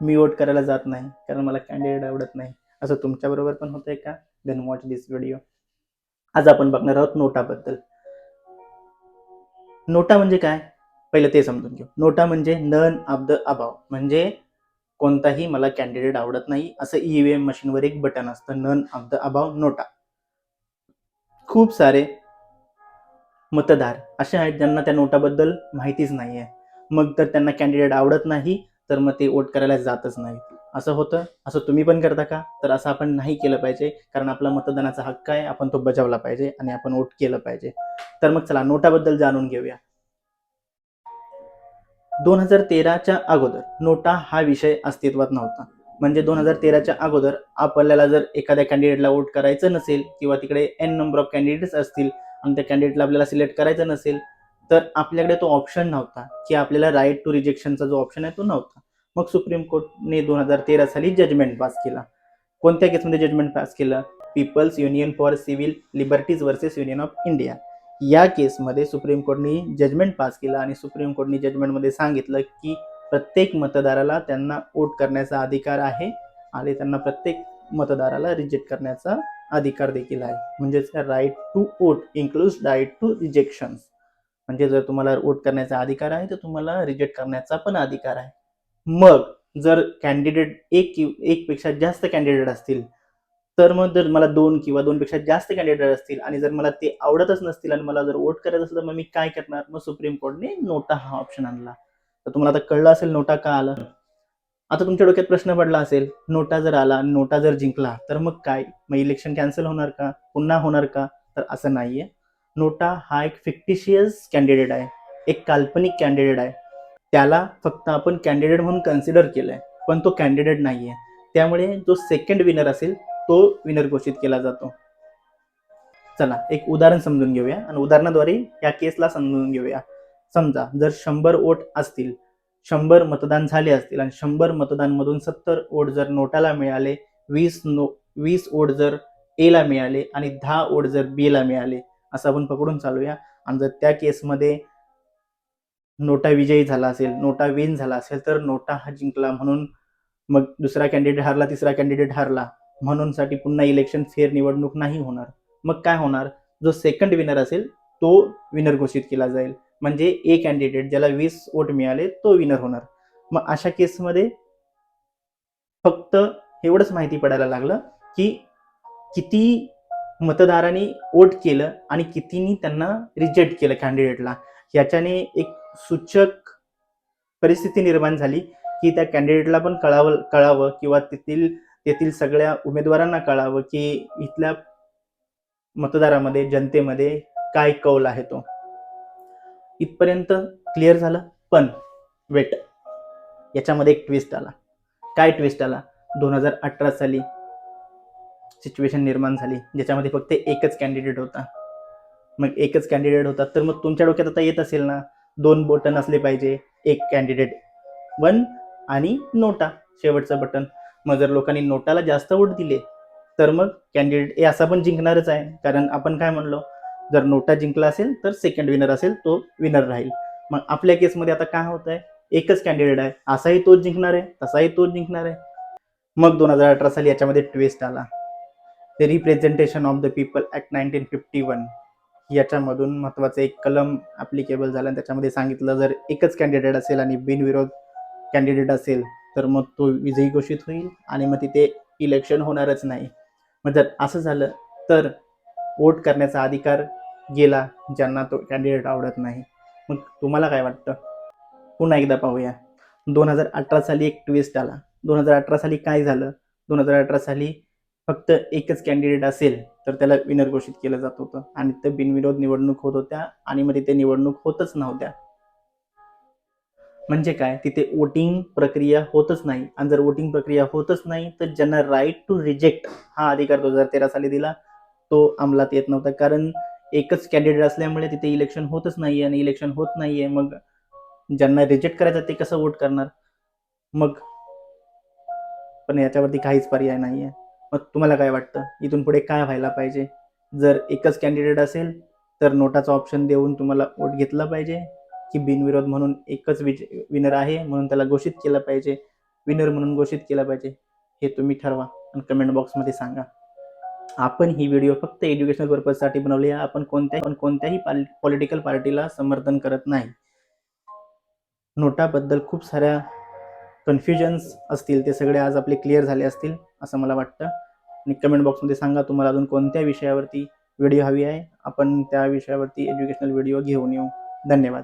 मी vote करायला जात नाही कारण मला कॅन्डिडेट आवडत नाही. असं तुमच्याबरोबर पण होतंय का? देन वॉच दिस व्हिडिओ आज आपण बघणार आहोत नोटाबद्दल. नोटा म्हणजे काय? पहिलं ते समजून घेऊ. नोटा म्हणजे नन ऑफ द अभाव म्हणजे कोणताही मला कॅन्डिडेट आवडत नाही असं ईव्हीएम मशीनवर एक बटन असतं नन ऑफ द अभाव नोटा. खूप सारे मतदार असे आहेत ज्यांना त्या नोटाबद्दल माहितीच नाही आहे मग तर त्यांना कॅन्डिडेट आवडत नाही तर मग ते वोट करायला जातच नाही असं होतं? असं तुम्ही पण करता का? तर असं आपण नाही केलं पाहिजे कारण आपला मतदानाचा हक्क आहे आपण तो बजावला पाहिजे आणि आपण वोट केलं पाहिजे. तर मग चला नोटाबद्दल जाणून घेऊया. दोन हजार तेराच्या अगोदर नोटा हा विषय अस्तित्वात नव्हता. म्हणजे दोन हजार तेराच्या अगोदर आपल्याला जर एखाद्या कॅन्डिडेटला वोट करायचं नसेल किंवा तिकडे एन नंबर ऑफ कॅन्डिडेट्स असतील आणि त्या कॅन्डिडेटला आपल्याला सिलेक्ट करायचं नसेल तर आपल्याकडे तो ऑप्शन नव्हता की आपल्याला राईट टू रिजेक्शनचा जो ऑप्शन आहे तो नव्हता. मग सुप्रीम कोर्टने दोन हजार तेरा साली जजमेंट पास केला. कोणत्या केसमध्ये जजमेंट पास केलं? People's union for civil liberties versus union of India या केसमध्ये सुप्रीम कोर्टने जजमेंट पास केला आणि सुप्रीम कोर्टने जजमेंटमध्ये सांगितलं की प्रत्येक मतदाराला त्यांना वोट करण्याचा अधिकार आहे आणि त्यांना प्रत्येक मतदाराला रिजेक्ट करण्याचा अधिकार देखील आहे. म्हणजेच right to vote includes right to rejections म्हणजे जर तुम्हाला वोट करण्याचा अधिकार आहे तर तुम्हाला रिजेक्ट करण्याचा पण अधिकार आहे. मग जर कॅन्डिडेट एक कि एकपेक्षा जास्त कॅन्डिडेट असतील तर मग जर मला दोन किंवा दोनपेक्षा जास्त कॅन्डिडेट असतील आणि जर मला ते आवडतच नसतील आणि मला जर वोट करायचं असेल तर मग मी काय करणार? मग सुप्रीम कोर्टने नोटा हा ऑप्शन आणला. तर तुम्हाला आता कळलं असेल नोटा का आलं? आता तुमच्या डोक्यात प्रश्न पडला असेल नोटा जर आला नोटा जर जिंकला तर मग काय? मग इलेक्शन कॅन्सल होणार का? पुन्हा होणार का? तर असं नाहीये. नोटा हा एक फिक्टिशियस कॅन्डिडेट आहे. एक काल्पनिक कॅन्डिडेट आहे. त्याला फक्त आपण कॅन्डिडेट म्हणून कन्सिडर केलंय पण तो कॅन्डिडेट आहे त्यामुळे जो सेकंड विनर असेल तो विनर घोषित केला जातो. चला एक उदाहरण समजून घेऊया आणि उदाहरणाद्वारे या केसला समजून घेऊया. समजा जर शंभर वोट असतील शंभर मतदान झाले असतील आणि शंभर मतदानमधून सत्तर वोट जर नोटाला मिळाले वीस नो वीस वोट जर एला मिळाले आणि दहा वोट जर बी ला मिळाले असं आपण पकडून चालूया. आणि जर त्या केसमध्ये नोटा विजयी झाला असेल नोटा विन झाला असेल तर नोटा हा जिंकला म्हणून मग दुसरा कॅन्डिडेट हारला तिसरा कॅन्डिडेट हारला. म्हणून साठी पुन्हा इलेक्शन फेअर निवडणूक नाही होणार. मग काय होणार? जो सेकंड विनर असेल तो विनर घोषित केला जाईल. म्हणजे ए कॅन्डिडेट ज्याला वीस वोट मिळाले तो विनर होणार. मग अशा केसमध्ये फक्त एवढंच माहिती पडायला लागलं की किती मतदारांनी वोट केलं आणि कितीनी त्यांना रिजेक्ट केलं कॅन्डिडेटला याच्याने एक सूचक परिस्थिती निर्माण झाली की त्या कॅन्डिडेटला पण कळावं कळावं किंवा तेथील तेथील सगळ्या उमेदवारांना कळावं की इथल्या मतदारामध्ये जनतेमध्ये काय कौल आहे तो. इथपर्यंत क्लिअर झालं? पण वेट याच्यामध्ये एक ट्विस्ट आला. काय ट्विस्ट आला? दोन हजार अठरा साली सिच्युएशन निर्माण झाली ज्याच्यामध्ये फक्त एकच कॅन्डिडेट होता. मग एकच कॅन्डिडेट होता तर मग तुमच्या डोक्यात आता येत असेल ना दोन बटन असले पाहिजे एक कॅन्डिडेट वन आणि नोटा शेवटचं बटन मग जर लोकांनी नोटाला जास्त वोट दिले तर मग कॅन्डिडेट ए असा पण जिंकणारच आहे. कारण आपण काय म्हणलो जर नोटा जिंकला असेल तर सेकंड विनर असेल तो विनर राहील. मग आपल्या केसमध्ये आता काय होत आहे एकच कॅन्डिडेट आहे असाही तोच जिंकणार आहे तसाही तोच जिंकणार आहे. मग दोन हजार अठरा साली याच्यामध्ये ट्विस्ट आला. The representation of the people act nineteen fifty one याच्यामधून महत्त्वाचं एक कलम ॲप्लिकेबल झालं आणि त्याच्यामध्ये सांगितलं जर एकच कॅन्डिडेट असेल आणि बिनविरोध कॅन्डिडेट असेल तर मग तो विजयी घोषित होईल आणि मग तिथे इलेक्शन होणारच नाही. मग जर असं झालं तर वोट करण्याचा अधिकार गेला ज्यांना तो कॅन्डिडेट आवडत नाही. मग तुम्हाला काय वाटतं? पुन्हा एकदा पाहूया. दोन हजार अठरा साली एक ट्विस्ट आला. दोन हजार अठरा साली काय झालं? दोन हजार अठरा साली फक्त एकच कॅन्डिडेट असेल तर त्याला विनर घोषित केलं जात होतं. आणि ते बिनविरोध निवडणूक होत होत्या आणि मग तिथे निवडणूक होतच नव्हत्या. म्हणजे काय? तिथे वोटिंग प्रक्रिया होतच नाही. आणि जर वोटिंग प्रक्रिया होतच नाही तर ज्यांना राईट टू रिजेक्ट हा अधिकार दोन हजार तेरा साली दिला तो अंमलात येत नव्हता. कारण एकच कॅन्डिडेट असल्यामुळे तिथे इलेक्शन होतच नाही आणि इलेक्शन होत नाहीये. मग ज्यांना रिजेक्ट करायचं ते कसं वोट करणार? मग? पण याच्यावरती काहीच पर्याय नाहीये. मग तुम्हाला काय वाटतं? इथून पुढे काय व्हायला पाहिजे? जर एकच कॅन्डिडेट असेल तर नोटाचा ऑप्शन देऊन तुम्हाला वोट घेतला पाहिजे की बिनविरोध म्हणून एकच विज विनर आहे म्हणून त्याला घोषित केलं पाहिजे विनर म्हणून घोषित केलं पाहिजे हे तुम्ही ठरवा आणि कमेंट बॉक्समध्ये सांगा. आपण ही व्हिडिओ फक्त एज्युकेशनल पर्पजसाठी बनवली आहे. आपण कोणत्याही पण कोणत्याही पॉलिटिकल पार्टीला समर्थन करत नाही. नोटाबद्दल खूप साऱ्या कन्फ्युजन्स असतील ते सगळे आज आपले क्लिअर झाले असतील असं मला वाटतं. आणि कमेंट बॉक्समध्ये सांगा तुम्हाला अजून कोणत्या विषयावरती व्हिडिओ हवी आहे. आपण त्या विषयावरती एज्युकेशनल व्हिडिओ घेऊन येऊ. धन्यवाद.